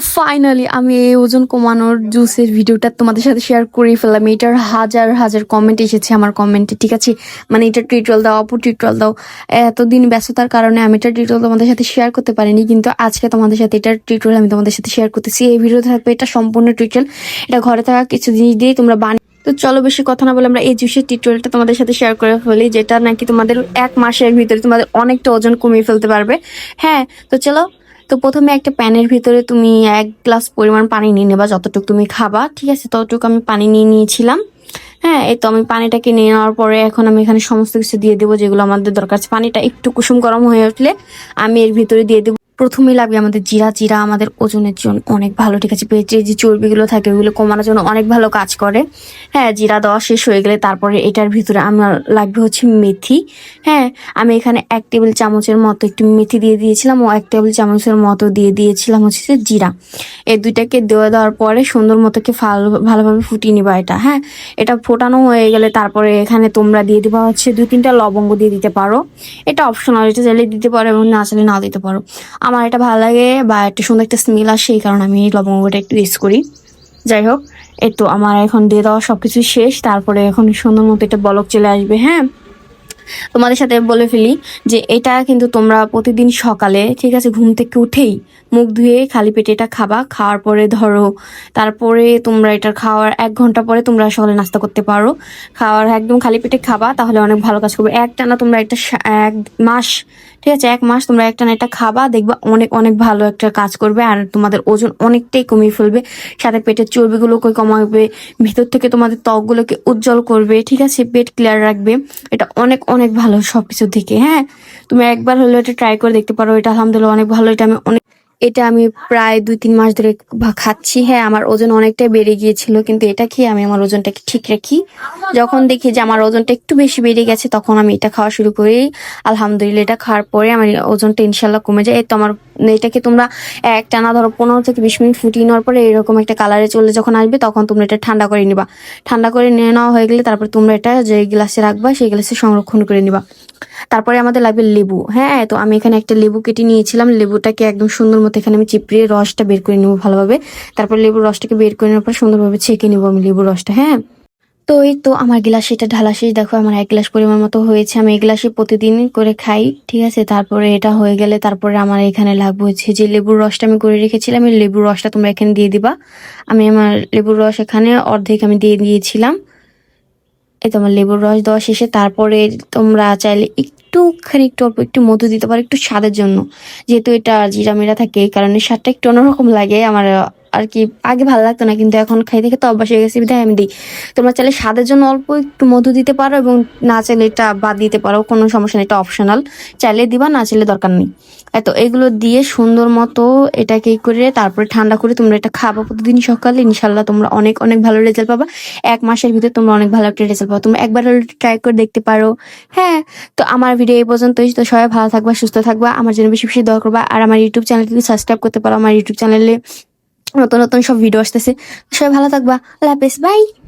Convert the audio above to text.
তো ফাইনালি আমি এই ওজন কমানোর জুসের ভিডিওটা তোমাদের সাথে শেয়ার করে ফেললাম। এটার হাজার হাজার কমেন্ট এসেছে আমার কমেন্টে ঠিক আছে? মানে এটা টিউটোরিয়াল দাও অপর টিউটোরিয়াল দাও। এতদিন ব্যস্ততার কারণে আমি এটা টিউটোরিয়াল তোমাদের সাথে শেয়ার করতে পারিনি, কিন্তু আজকে তোমাদের সাথে এটার টিউটোরিয়াল আমি তোমাদের সাথে শেয়ার করতেছি। এই ভিডিও থাকবে এটা সম্পূর্ণ টিউটোরিয়াল এটা ঘরে থাকা কিছু জিনিস দিয়ে তোমরা বানিয়ে তো চলো বেশি কথা না বলে আমরা এই জুসের টিউটোরিয়ালটা তোমাদের সাথে শেয়ার করে ফেলি, যেটা নাকি তোমাদের এক মাসের ভিতরে তোমাদের অনেকটা ওজন কমিয়ে ফেলতে পারবে। হ্যাঁ তো চলো তো প্রথমে একটা প্যানের ভিতরে তুমি এক গ্লাস পরিমাণ পানি নিয়ে নেবা, যতটুকু তুমি খাবা। ঠিক আছে, ততটুকু আমি পানি নিয়ে নিয়েছিলাম। হ্যাঁ এই তো আমি পানিটাকে নিয়ে নেওয়ার পরে এখন আমি এখানে সমস্ত কিছু দিয়ে দেবো, যেগুলো আমাদের দরকার আছে। পানিটা একটু কুসুম গরম হয়ে উঠলে আমি এর ভিতরে দিয়ে দেবো। প্রথমেই লাগবে আমাদের জিরা। জিরা আমাদের ওজনের জন্য অনেক ভালো, ঠিক আছে? পেটে যে চর্বিগুলো থাকে ওগুলো কমানোর জন্য অনেক ভালো কাজ করে। হ্যাঁ জিরা দেওয়া শেষ হয়ে গেলে তারপরে এটার ভিতরে আমার লাগবে হচ্ছে মেথি। হ্যাঁ আমি এখানে এক টেবিল চামচের মতো একটু মেথি দিয়ে দিয়েছিলাম ও এক টেবিল চামচের মতো দিয়ে দিয়েছিলাম হচ্ছে জিরা। এই দুইটাকে দেওয়া দেওয়ার পরে সুন্দর মতোকে ভালো ভালোভাবে ফুটিয়ে নিবা এটা। হ্যাঁ এটা ফোটানো হয়ে গেলে তারপরে এখানে তোমরা দিয়ে দিবা হচ্ছে দুই তিনটা লবঙ্গ দিয়ে দিতে পারো। এটা অপশনাল এটা চাইলে দিতে পারো এবং না চাইলে না দিতে পারো। আমার এটা ভালো লাগে বা একটা সুন্দর একটা স্মেল আসে, এই কারণে আমি লবঙ্গটা একটু ইউজ করি। যাই হোক, এই তো আমার এখন দিয়ে দেওয়া সবকিছু শেষ, তারপরে এখন সুন্দর মতো একটা বলক চলে আসবে হ্যাঁ? তোমাদের সাথে বলে ফেলি যে এটা কিন্তু তোমরা প্রতিদিন সকালে, ঠিক আছে, ঘুম থেকে উঠেই মুখ ধুয়ে খালি পেটে এটা খাবা, খাওয়ার পরে ধরো, তারপরে তোমরা এটা খাওয়ার এক ঘণ্টা পরে তোমরা সকালে নাস্তা করতে পারো। খাওয়ার একদম খালি পেটে খাবা, তাহলে অনেক ভালো কাজ করবে। একটানা তোমরা একটা এক মাস ঠিক আছে, এক মাস তোমরা একটা না একটা খাবা, দেখবা অনেক অনেক ভালো একটা কাজ করবে আর তোমাদের ওজন অনেকটাই কমিয়ে ফেলবে। সাথে পেটের চর্বিগুলোকে কমাবে, ভিতর থেকে তোমাদের ত্বকগুলোকে উজ্জ্বল করবে, ঠিক আছে? পেট ক্লিয়ার রাখবে। এটা অনেক অনেক ভালো সবকিছুর থেকে হ্যাঁ? তুমি একবার হলেও এটা ট্রাই করে দেখতে পারো, এটা আলহামদুলিল্লাহ অনেক ভালো, এটা আমি অনেক এটা আমি প্রায় দুই, তিন মাস ধরে খাচ্ছি। হ্যাঁ আমার ওজন অনেকটাই বেড়ে গিয়েছিল, কিন্তু এটা খেয়ে আমি আমার ওজনটাকে ঠিক রাখি। যখন দেখি যে আমার ওজনটা একটু বেশি বেড়ে গেছে, তখন আমি এটা খাওয়া শুরু করি। আলহামদুলিল্লাহ, এটা খাওয়ার পরে আমার ওজনটা ইনশাল্লাহ কমে যায়। তো আমার এটাকে তোমরা এক টানা ধরো, পনেরো থেকে বিশ মিনিট ফুটিয়ে নেওয়ার পরে এরকম একটা কালারে চলে যখন আসবে, তখন তোমরা এটা ঠান্ডা করে নিবা। ঠান্ডা করে নিয়ে নেওয়া হয়ে গেলে তারপর তোমরা এটা যে গ্লাসে রাখবা, সেই গ্লাসে সংরক্ষণ করে নিবা। তারপরে আমাদের লাগবে লেবু। হ্যাঁ তো আমি এখানে একটা লেবু কেটে নিয়েছিলাম। লেবুটাকে একদম সুন্দর মতো এখানে আমি চিপড়িয়ে রসটা বের করে নেব ভালোভাবে। তারপর লেবুর রসটাকে বের করে নেওয়ার পর সুন্দরভাবে ছেঁকে নেব আমি লেবুর রসটা হ্যাঁ। তো এই তো আমার গ্লাস, এটা ঢালা শেষ। দেখো, আমার এক গ্লাস পরিমাণ মতো হয়েছে। আমি এই গ্লাসে প্রতিদিন করে খাই, ঠিক আছে? তারপরে এটা হয়ে গেলে তারপরে আমার এখানে লাগবে হচ্ছে যে লেবুর রসটা আমি করে রেখেছিলাম। এই লেবুর রসটা তোমরা এখানে দিয়ে দিবা। আমি আমার লেবুর রস এখানে অর্ধেক আমি দিয়ে দিয়েছিলাম। এই তোমার লেবুর রস দেওয়া শেষে তারপরে তোমরা চাইলে একটুখানি একটু অল্প একটু মধু দিতে পারো, একটু স্বাদের জন্য। যেহেতু এটা জিরা মিরা থাকে, এই কারণে স্বাদটা একটু অন্যরকম লাগে আমার আর কি, আগে ভালো লাগতো না, কিন্তু এখন খাই থেকে তো অভ্যাস হয়ে গেছে। বিধায় আমি দিই। তোমরা চাইলে স্বাদের জন্য অল্প একটু মধু দিতে পারো এবং না চাইলে এটা বাদ দিতে পারো, কোনো সমস্যা নেই, এটা অপশনাল চাইলে দিবা, না চাইলে দরকার নেই। এত এগুলো দিয়ে সুন্দর মতো এটাকে করে, তারপরে ঠান্ডা করে তোমরা এটা খাব প্রতিদিন সকালে। ইনশাল্লাহ তোমরা অনেক অনেক ভালো রেজাল্ট পাবা। এক মাসের ভিতরে তোমরা অনেক ভালো একটা রেজাল্ট পাবা। তোমরা একবার ট্রাই করে দেখতে পারো। হ্যাঁ তো আমার ভিডিও এই পর্যন্তই। তো সবাই ভালো থাকবা, সুস্থ থাকবা। আমার জন্য বেশি বেশি দোয়া করবা। আর আমার ইউটিউব চ্যানেলকে সাবস্ক্রাইব করতে পারো। আমার ইউটিউব চ্যানেলে নতুন নতুন সব ভিডিও আসতেছে। সবাই ভালো থাকবা। আল্লাহ হাফেজ বাই